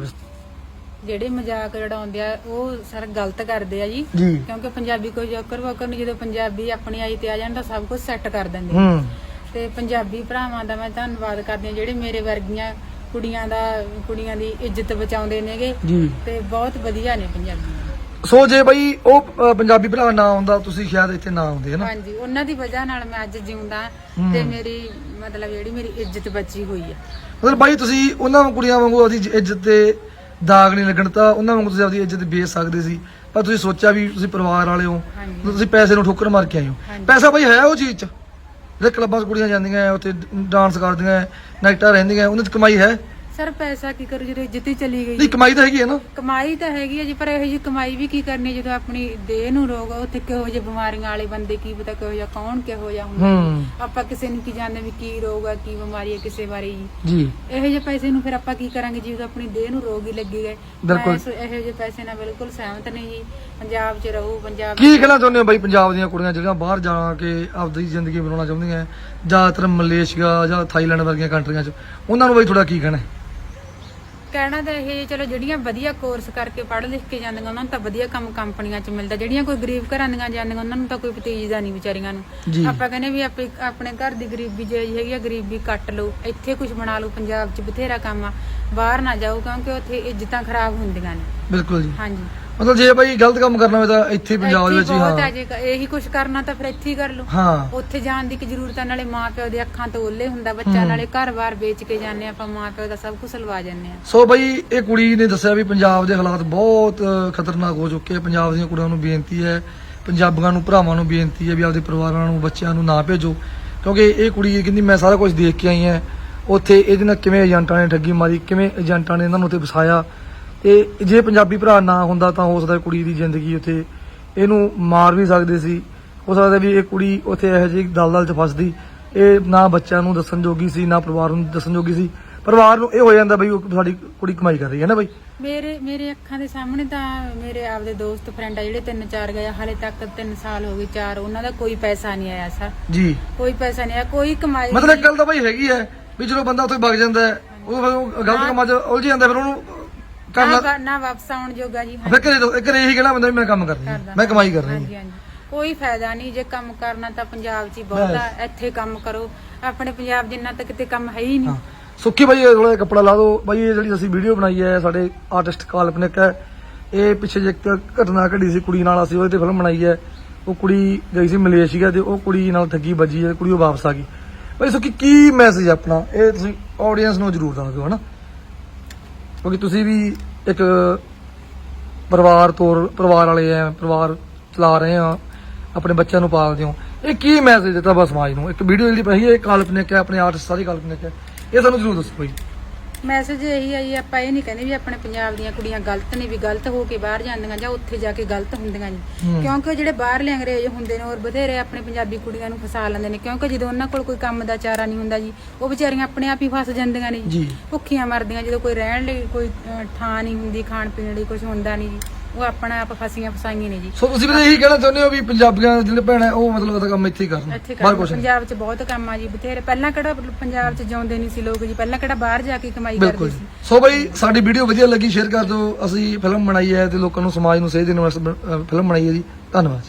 ਜਿਹੜੇ ਮਜ਼ਾਕ ਉਡਾਉਂਦੇ ਆ ਉਹ ਸਰ ਗਲਤ ਕਰਦੇ ਆ ਜੀ। ਕਿਉਂਕਿ ਪੰਜਾਬੀ ਕੋਈ ਜੋਕਰ ਵੋਕਰ ਨਹੀਂ ਜਦੋਂ ਪੰਜਾਬੀ ਆਪਣੀ ਆਈ ਤੇ ਆ ਜਾਣ ਤਾਂ ਸਭ ਕੁਝ ਸੈੱਟ ਕਰ ਦਿੰਦੇ ਆ। ਤੇ ਪੰਜਾਬੀ ਭਰਾਵਾਂ ਦਾ ਮੈਂ ਧੰਨਵਾਦ ਕਰਦੀ ਹਾਂ ਜਿਹੜੇ ਮੇਰੇ ਵਰਗੀਆਂ ਕੁੜੀਆਂ ਦਾ ਕੁੜੀਆਂ ਦੀ ਇੱਜ਼ਤ ਬਚਾਉਂਦੇ ਨੇਗੇ ਜੀ। ਤੇ ਬਹੁਤ ਵਧੀਆ ਨੇ ਪੰਜਾਬੀ। ਸੋ ਜੇ ਬਾਈ ਉਹ ਅ, ਪੰਜਾਬੀ ਭਰਾ ਨਾ ਆਉਂਦਾ ਤੁਸੀਂ ਸ਼ਾਇਦ ਇੱਥੇ ਨਾ ਆਉਂਦੇ ਹੈ ਨਾ ਹਾਂਜੀ ਉਹਨਾਂ ਦੀ ਵਜ੍ਹਾ ਨਾਲ ਮੈਂ ਅੱਜ ਜਿਉਂਦਾ ਹੂੰ। ਤੇ ਮੇਰੀ ਮਤਲਬ ਜਿਹੜੀ ਮੇਰੀ ਇੱਜ਼ਤ ਬਚੀ ਹੋਈ ਆ। ਮਤਲਬ ਬਾਈ ਤੁਸੀਂ ਉਹਨਾਂ ਕੁੜੀਆਂ ਵਾਂਗੂ ਆਪਦੀ ਇੱਜ਼ਤ ਤੇ ਦਾਗ ਨਹੀਂ ਲੱਗਣ ਤਾਂ ਉਹਨਾਂ ਵਾਂਗੂ ਤੁਸੀਂ ਆਪਦੀ ਇੱਜ਼ਤ ਵੇਚ ਸਕਦੇ ਸੀ। ਪਰ ਤੁਸੀਂ ਸੋਚਿਆ ਵੀ ਤੁਸੀਂ ਪਰਿਵਾਰ ਵਾਲੇ ਹੋ ਹਾਂਜੀ। ਤੁਸੀਂ ਪੈਸੇ ਨੂੰ ਠੋਕਰ ਮਾਰ ਕੇ ਆਏ ਹੋ। ਹਾਂਜੀ। ਪੈਸਾ ਬਾਈ ਹੈ ਉਹ ਚੀਜ਼ 'ਚ? ਜਿਹੜੇ ਕਲੱਬਾਂ 'ਚ ਕੁੜੀਆਂ ਜਾਂਦੀਆਂ ਉੱਥੇ ਡਾਂਸ ਕਰਦੀਆਂ ਨਾਈਟਾਂ ਰਹਿੰਦੀਆਂ ਉਹਨਾਂ 'ਚ ਕਮਾਈ ਹੈ? ਸਰ ਪੈਸਾ ਕੀ ਕਰੂ ਜਦੋਂ ਇੱਜ਼ਤ ਹੀ ਚਲੀ ਗਈ। ਨਹੀਂ ਕਮਾਈ ਤਾਂ ਹੈਗੀ ਹੈ ਨਾ। ਕਮਾਈ ਤਾਂ ਹੈਗੀ ਹੈ ਜੀ ਪਰ ਇਹੋ ਜੀ ਕਮਾਈ ਵੀ ਕੀ ਕਰਨੀ ਜਦੋਂ ਆਪਣੀ ਦੇਹ ਨੂੰ ਰੋਗ ਆ, ਉੱਥੇ ਕਿਹੋ ਜਿਹੇ ਬਿਮਾਰੀਆਂ ਵਾਲੇ ਬੰਦੇ ਕੀ ਪਤਾ ਕਿਹੋ ਜਿਹਾ ਕੌਣ ਕਿਹੋ ਜਿਹਾ ਹੁੰਦਾ। ਹੂੰ। ਆਪਾਂ ਕਿਸੇ ਨੂੰ ਕੀ ਜਾਣਦੇ ਵੀ ਕੀ ਰੋਗ ਆ ਕੀ ਬਿਮਾਰੀ ਹੈ ਕਿਸੇ ਬਾਰੇ ਜੀ। ਜੀ। ਇਹੋ ਜਿਹੇ ਪੈਸੇ ਨੂੰ ਫਿਰ ਆਪਾਂ ਕੀ ਕਰਾਂਗੇ ਜੀ ਜਦੋਂ ਆਪਣੀ ਦੇਹ ਨੂੰ ਰੋਗ ਹੀ ਲੱਗੀ ਗਏ। ਬਿਲਕੁਲ। ਇਸ ਇਹੋ ਜਿਹੇ ਪੈਸੇ ਨਾਲ ਬਿਲਕੁਲ ਸਹਿਮਤ ਨਹੀਂ ਜੀ। ਪੰਜਾਬ 'ਚ ਰਹੋ ਪੰਜਾਬ ਕੀ ਕਹਿਣਾ ਚਾਹੁੰਦੇ ਹੋ ਬਾਈ ਪੰਜਾਬ ਦੀਆਂ ਕੁੜੀਆਂ ਜਿਹੜੀਆਂ ਬਾਹਰ ਜਾ ਕੇ ਆਪਦੀ ਜ਼ਿੰਦਗੀ ਬਣਾਉਣਾ ਚਾਹੁੰਦੀਆਂ? ਹੈ, ਜ਼ਿਆਦਾਤਰ ਮਲੇਸ਼ੀਆ ਜਾਂ ਥਾਈਲੈਂਡ ਵਰਗੀਆਂ ਕੰਟਰੀਆਂ 'ਚ। ਉਹਨਾਂ ਨੂੰ ਬਾਈ ਤੁਹਾਡਾ ਕੀ ਕਹਿਣਾ ਹੈ? ਕਹਿਣਾ ਤਾਂ ਇਹ ਚਲੋ ਜਿਹੜੀਆਂ ਵਧੀਆ ਕੋਰਸ ਕਰਕੇ ਪੜ੍ਹ ਲਿਖ ਕੇ ਜਾਂਦੀਆਂ ਉਹਨਾਂ ਨੂੰ ਤਾਂ ਵਧੀਆ ਕੰਮ ਕੰਪਨੀਆਂ 'ਚ ਮਿਲਦਾ। ਜਿਹੜੀਆਂ ਕੋਈ ਗਰੀਬ ਘਰਾਂ ਦੀਆਂ ਜਾਂਦੀਆਂ ਉਹਨਾਂ ਨੂੰ ਤਾਂ ਕੋਈ ਭਤੀਜਦਾ ਨਹੀਂ ਵਿਚਾਰੀਆਂ ਨੂੰ। ਆਪਾਂ ਕਹਿੰਦੇ ਵੀ ਆਪੇ ਆਪਣੇ ਘਰ ਦੀ ਗਰੀਬੀ ਜੇ ਹੈਗੀ ਆ ਗਰੀਬੀ ਕੱਟ ਲਓ ਇੱਥੇ ਕੁਝ ਬਣਾ ਲਓ ਪੰਜਾਬ 'ਚ ਬਥੇਰਾ ਕੰਮ ਆ ਬਾਹਰ ਨਾ ਜਾਓ ਕਿਉਂਕਿ ਉੱਥੇ ਇੱਜ਼ਤਾਂ ਖਰਾਬ ਹੁੰਦੀਆਂ ਨੇ। ਬਿਲਕੁਲ ਜੀ। ਹਾਂਜੀ। ਮਤਲਬ ਜੇ ਬਾਈ ਗਲਤ ਕੰਮ ਕਰਨਾ ਹੋਵੇ ਤਾਂ ਇੱਥੇ ਹੀ ਪੰਜਾਬ ਦੇ ਵਿੱਚ ਹੀ ਬਹੁਤ ਹਾਂ ਆ ਜੇ ਇਹੀ ਕੁਝ ਕਰਨਾ ਤਾਂ ਫਿਰ ਇੱਥੇ ਹੀ ਕਰ ਲਓ। ਹਾਂ। ਉੱਥੇ ਜਾਣ ਦੀ ਕੀ ਜ਼ਰੂਰਤ ਆ ਨਾਲੇ ਮਾਂ ਪਿਓ ਦੇ ਅੱਖਾਂ ਤੋਂ ਓਲੇ ਹੁੰਦਾ ਬੱਚਾ ਨਾਲੇ ਘਰ-ਬਾਰ ਵੇਚ ਕੇ ਜਾਂਦੇ ਆ, ਆਪਾਂ ਮਾਂ ਪਿਓ ਦਾ ਸਭ ਕੁਝ ਲਵਾ ਜਾਂਦੇ ਆ ਸੋ ਬਈ ਇਹ ਕੁੜੀ ਨੇ ਦੱਸਿਆ ਵੀ ਪੰਜਾਬ ਦੇ ਹਾਲਾਤ ਬਹੁਤ ਅ, ਖਤਰਨਾਕ ਹੋ ਚੁੱਕੇ ਆ। ਪੰਜਾਬ ਦੀਆਂ ਕੁੜੀਆਂ ਨੂੰ ਬੇਨਤੀ ਹੈ ਪੰਜਾਬੀਆਂ ਨੂੰ ਭਰਾਵਾਂ ਨੂੰ ਬੇਨਤੀ ਹੈ ਵੀ ਆਪਦੇ ਪਰਿਵਾਰਾਂ ਨੂੰ ਬੱਚਿਆਂ ਨੂੰ ਨਾ ਭੇਜੋ। ਕਿਉਂਕਿ ਇਹ ਕੁੜੀ ਕਹਿੰਦੀ ਮੈਂ ਸਾਰਾ ਕੁਝ ਦੇਖ ਕੇ ਆਈ ਹਾਂ। ਉੱਥੇ ਇਹਦੇ ਨਾਲ ਕਿਵੇਂ ਏਜੰਟਾਂ ਨੇ ਠੱਗੀ ਮਾਰੀ ਕਿਵੇਂ ਏਜੰਟਾਂ ਨੇ ਇਹਨਾਂ ਨੂੰ ਉੱਥੇ ਫਸਾਇਆ ਤੇ ਜੇ ਪੰਜਾਬੀ ਭਰਾ ਨਾ ਹੁੰਦਾ ਤਾਂ ਹੋ ਸਕਦਾ ਕੁੜੀ ਦੀ ਜ਼ਿੰਦਗੀ ਉੱਥੇ ਇਹਨੂੰ ਮਾਰ ਵੀ ਸਕਦੇ ਸੀ। ਹੋ ਸਕਦਾ ਵੀ ਇਹ ਕੁੜੀ ਉੱਥੇ ਇਹੋ ਜਿਹੀ ਦਲਦਲ 'ਚ ਫਸਦੀ। ਇਹ ਨਾ ਬੱਚਿਆਂ ਨੂੰ ਦੱਸਣ ਜੋਗੀ ਸੀ ਨਾ ਪਰਿਵਾਰ ਨੂੰ ਦੱਸਣ ਜੋਗੀ ਸੀ। ਪਰਿਵਾਰ ਨੂੰ ਇਹ ਹੋ ਜਾਂਦਾ ਬਈ ਉਹ ਸਾਡੀ ਕੁੜੀ ਕਮਾਈ ਕਰ ਰਹੀ ਹੈ ਨਾ ਬਈ? ਮੇਰੇ ਮੇਰੇ ਅੱਖਾਂ ਦੇ ਸਾਹਮਣੇ ਤਾਂ ਮੇਰੇ ਆਪਦੇ ਦੋਸਤ ਫਰੈਂਡ ਆ ਜਿਹੜੇ ਤਿੰਨ ਚਾਰ ਗਏ ਹਾਲੇ ਤੱਕ 3 ਸਾਲ ਹੋ ਗਏ ਚਾਰ ਉਹਨਾਂ ਦਾ ਕੋਈ ਪੈਸਾ ਨਹੀਂ ਆਇਆ ਸਰ। ਜੀ। ਕੋਈ ਪੈਸਾ ਨਹੀਂ ਆਇਆ ਕੋਈ ਕਮਾਈ ਮਤਲਬ ਗੱਲ ਤਾਂ ਬਈ ਹੈਗੀ ਹੈ ਵੀ ਜਦੋਂ ਬੰਦਾ ਉੱਥੇ ਵਗ ਜਾਂਦਾ ਹੈ ਉਹ ਫਿਰ ਉਹ ਗਲਤ ਕੰਮਾਂ 'ਚ ਉਲਝ ਜਾਂਦਾ ਫਿਰ ਉਹਨੂੰ ਕਰਨਾ ਵਾ- ਨਾ ਵਾਪਸ ਆਉਣ ਜੋਗਾ ਜੀ ਫਿਰ ਘਰੇ ਤੋਂ- ਘਰੇ ਇਹੀ ਕਹਿਣਾ ਬੰਦਾ ਵੀ ਮੈਂ ਕੰਮ ਕਰ ਰਹੀ ਹਾਂ। ਕਰਦਾ। ਮੈਂ ਕਮਾਈ ਕਰ ਰਹੀ ਹਾਂ। ਹਾਂਜੀ ਹਾਂਜੀ। ਕੋਈ ਫਾਇਦਾ ਨਹੀਂ ਜੇ ਕੰਮ ਕਰਨਾ ਤਾਂ ਪੰਜਾਬ 'ਚ ਹੀ ਬਹੁਤ ਆ ਇੱਥੇ ਕੰਮ ਕਰੋ। ਆਪਣੇ ਪੰਜਾਬ ਜਿੰਨਾ ਤਾਂ ਕਿਤੇ ਕੰਮ ਹੈ ਹੀ ਨਹੀਂ। ਹਾਂ। ਸੁੱਖੀ ਬਾਈ ਥੋੜਾ ਜਿਹਾ ਕੱਪੜਾ ਲਾ ਦਿਓ। ਬਾਈ ਇਹ ਜਿਹੜੀ ਅਸੀਂ ਵੀਡੀਓ ਬਣਾਈ ਹੈ ਸਾਡੇ ਆਰਟਿਸਟ ਕਾਲਪਨਿਕ ਹੈ ਇਹ ਪਿੱਛੇ ਜੇ ਇੱਕ ਘਟਨਾ ਘਟੀ ਸੀ ਕੁੜੀ ਨਾਲ ਅਸੀਂ ਉਹਦੇ ਤੇ ਫਿਲਮ ਬਣਾਈ ਹੈ। ਉਹ ਕੁੜੀ ਗਈ ਸੀ ਮਲੇਸ਼ੀਆ ਤੇ ਉਹ ਕੁੜੀ ਨਾਲ ਠੱਗੀ ਵੱਜੀ ਹੈ ਕੁੜੀ ਉਹ ਵਾਪਸ ਆ ਗਈ। ਬਾਈ ਸੁੱਖੀ ਕੀ ਮੈਸੇਜ ਆਪਣਾ? ਇਹ ਤੁਸੀਂ ਆਡੀਅנס ਨੂੰ ਜ਼ਰੂਰ ਦੱਸ ਦਿਓ ਹਨਾ? ਕਿਉਂਕਿ ਤੁਸੀਂ ਵੀ ਇੱਕ ਪਰਿਵਾਰ ਤੋਰ, ਪਰਿਵਾਰ ਵਾਲੇ ਆ ਪਰਿਵਾਰ ਚਲਾ ਰਹੇ ਆ, ਆਪਣੇ ਬੱਚਿਆਂ ਨੂੰ ਪਾਲਦੇ ਹੋ। ਇਹ ਕੀ ਮੈਸੇਜ ਦਿੱਤਾ ਬਸ ਸਮਾਜ ਨੂੰ? ਇੱਕ ਵੀਡੀਓ ਜਿਹੜੀ ਪਈ ਹੈ, ਇਹ ਕਾਲਪਨਿਕ ਹੈ, ਆਪਣੇ ਆਰਟਿਸਟ ਸਾਰੀ ਕਾਲਪਨਿਕ ਹੈ। ਇਹ ਸਾਨੂੰ ਜ਼ਰੂਰ ਦੱਸੋ ਭਾਈ ਮੈਸੇਜ ਇਹੀ ਆ ਜੀ ਆਪਾਂ ਇਹ ਨਹੀਂ ਕਹਿੰਦੇ ਵੀ ਆਪਣੇ ਪੰਜਾਬ ਦੀਆਂ ਕੁੜੀਆਂ ਗਲਤ ਨੇ ਵੀ ਗਲਤ ਹੋ ਕੇ ਬਾਹਰ ਜਾਂਦੀਆਂ ਜਾਂ ਉੱਥੇ ਜਾ ਕੇ ਗਲਤ ਹੁੰਦੀਆਂ ਜੀ। ਕਿਉਂਕਿ ਜਿਹੜੇ ਬਾਹਰਲੇ ਅੰਗਰੇਜ਼ ਹੁੰਦੇ ਨੇ ਔਰ ਬਥੇਰੇ ਆਪਣੇ ਪੰਜਾਬੀ ਕੁੜੀਆਂ ਨੂੰ ਫਸਾ ਲੈਂਦੇ ਨੇ। ਕਿਉਂਕਿ ਜਦੋਂ ਉਹਨਾਂ ਕੋਲ ਕੋਈ ਕੰਮ ਦਾ ਚਾਰਾ ਨਹੀਂ ਹੁੰਦਾ ਜੀ ਉਹ ਵਿਚਾਰੀਆਂ ਆਪਣੇ ਆਪ ਹੀ ਫਸ ਜਾਂਦੀਆਂ ਨੇ ਜੀ। ਭੁੱਖੀਆਂ ਮਰਦੀਆਂ ਜਦੋਂ ਕੋਈ ਰਹਿਣ ਲਈ ਕੋਈ ਥਾਂ ਨਹੀਂ ਹੁੰਦੀ ਖਾਣ ਪੀਣ ਲਈ ਕੁਝ ਹੁੰਦਾ ਨਹੀਂ ਜੀ। ਉਹ ਆਪਣਾ ਆਪ ਫਸੀਆਂ ਫਸਾਈਆਂ ਨੇ ਜੀ। ਸੋ ਤੁਸੀਂ ਵੀ ਇਹੀ ਕਹਿਣਾ ਚਾਹੁੰਦੇ ਹੋ ਵੀ ਪੰਜਾਬੀਆਂ ਦੇ ਜਿਹੜੇ ਭੈਣਾਂ ਉਹ ਮਤਲਬ ਉਹਦਾ ਕੰਮ ਇੱਥੇ ਹੀ ਕਰਨ। ਇੱਥੇ ਬਾਹਰ ਕੁਛ ਨਹੀਂ। ਪੰਜਾਬ 'ਚ ਬਹੁਤ ਕੰਮ ਆ ਜੀ ਬਥੇਰੇ। ਪਹਿਲਾਂ ਕਿਹੜਾ ਪੰਜਾਬ 'ਚ ਜਿਉਂਦੇ ਨਹੀਂ ਸੀ ਲੋਕ ਜੀ ਪਹਿਲਾਂ ਕਿਹੜਾ ਬਾਹਰ ਜਾ ਕੇ ਕਮਾਈ ਬਿਲਕੁਲ ਕਰਦੇ ਜੀ। ਸੀ। ਸੋ ਬਈ ਸਾਡੀ ਵੀਡੀਓ ਵਧੀਆ ਲੱਗੀ ਸ਼ੇਅਰ ਕਰ ਦਿਓ। ਅਸੀਂ ਫਿਲਮ ਬਣਾਈ ਹੈ ਤੇ ਲੋਕਾਂ ਨੂੰ ਸਮਾਜ ਨੂੰ ਸੇਧ ਦੇਣ ਵਾਸਤੇ ਬ- ਫਿਲਮ ਬਣਾਈ ਹੈ ਜੀ। ਧੰਨਵਾਦ